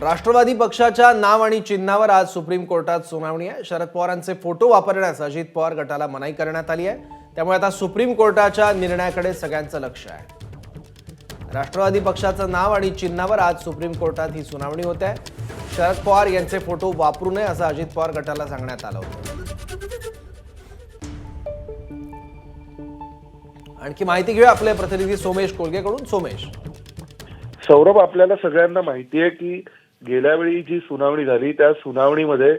राष्ट्रवादी पक्षाच्या नाव आणि चिन्हावर आज सुप्रीम कोर्टात सुनावणी आहे. शरद पवारांचे फोटो वापरण्यास अजित पवार गटाला मनाई करण्यात आली आहे. त्यामुळे आता सुप्रीम कोर्टाच्या निर्णयाकडे सगळ्यांचं लक्ष आहे. राष्ट्रवादी पक्षाचं नाव आणि चिन्हावर आज सुप्रीम कोर्टात ही सुनावणी होत आहे. शरद पवार यांचे फोटो वापरू नये असं अजित पवार गटाला सांगण्यात आलं होतं. आणखी माहिती घेऊया आपले प्रतिनिधी सोमेश कोलगेकडून. सोमेश. सौरभ आपल्याला सगळ्यांना माहिती आहे की गेल्या वेळी जी सुनावणी झाली त्या सुनावणीमध्ये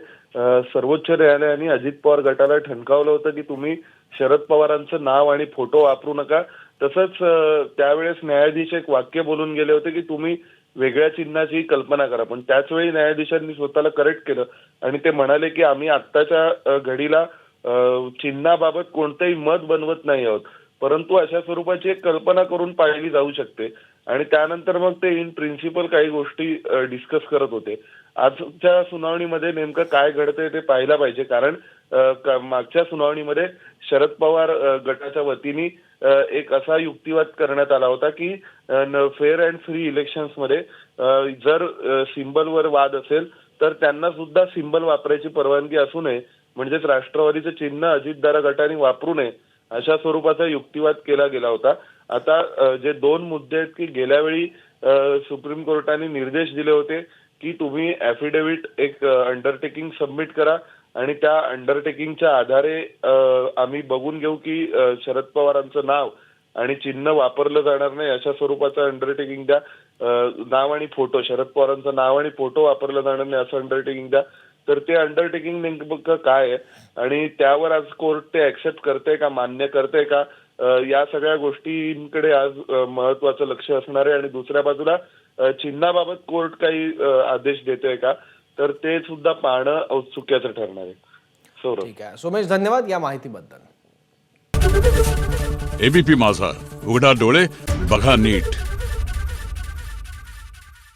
सर्वोच्च न्यायालयाने अजित पवार गटाला ठणकावलं होतं की तुम्ही शरद पवारांचं नाव आणि फोटो वापरू नका. तसंच त्यावेळेस न्यायाधीश एक वाक्य बोलून गेले होते की तुम्ही वेगळ्या चिन्हाची कल्पना करा. पण त्याच वेळी न्यायाधीशांनी स्वतःला करेक्ट केलं आणि ते म्हणाले की आम्ही आत्ताच्या घडीला चिन्हाबाबत कोणतंही मत बनवत नाही आहोत. परंतु अशा स्वरूपाची एक कल्पना करून पाहिली जाऊ शकते. आणि त्यानंतर मग ते इन प्रिन्सिपल काही गोष्टी डिस्कस करत होते. आजच्या सुनावणीमध्ये नेमकं काय घडतंय ते पाहायला पाहिजे. कारण मागच्या सुनावणीमध्ये शरद पवार गटाच्या वतीने एक असा युक्तिवाद करण्यात आला होता की फेअर अँड फ्री इलेक्शन्समध्ये जर सिंबलवर वाद असेल तर त्यांना सुद्धा सिम्बल वापरायची परवानगी असू नये. म्हणजेच राष्ट्रवादीचं चिन्ह अजितदारा गटाने वापरू नये. अशा स्वरूपाचा युक्तिवाद केला गेला होता. आता जे दोन मुद्दे आहेत की गेल्या वेळी सुप्रीम कोर्टाने निर्देश दिले होते की तुम्ही ऍफिडेव्हिट एक अंडरटेकिंग सबमिट करा आणि त्या अंडरटेकिंगच्या आधारे आम्ही बघून घेऊ की शरद पवारांचं नाव आणि चिन्ह वापरलं जाणार नाही अशा स्वरूपाचं अंडरटेकिंग द्या. नाव आणि फोटो शरद पवारांचं नाव आणि फोटो वापरलं जाणार नाही असं अंडरटेकिंग द्या. तर ते अंडरटेकिंग नेमकं काय आहे? आणि त्यावर आज कोर्ट ते ऍक्सेप्ट करते का मान्य करते का? या सगळ्या गोष्टींकडे आज महत्वाचं लक्ष असणार आहे. आणि दुसऱ्या बाजूला चिन्हाबाबत कोर्ट काही आदेश देतोय का? तर ते सुद्धा पाहणं औत्सुक्याचं ठरणार आहे. सौरभ. ठीक आहे. सोमेश धन्यवाद या माहितीबद्दल. एबीपी माझा. उघडा डोळे बघा नीट.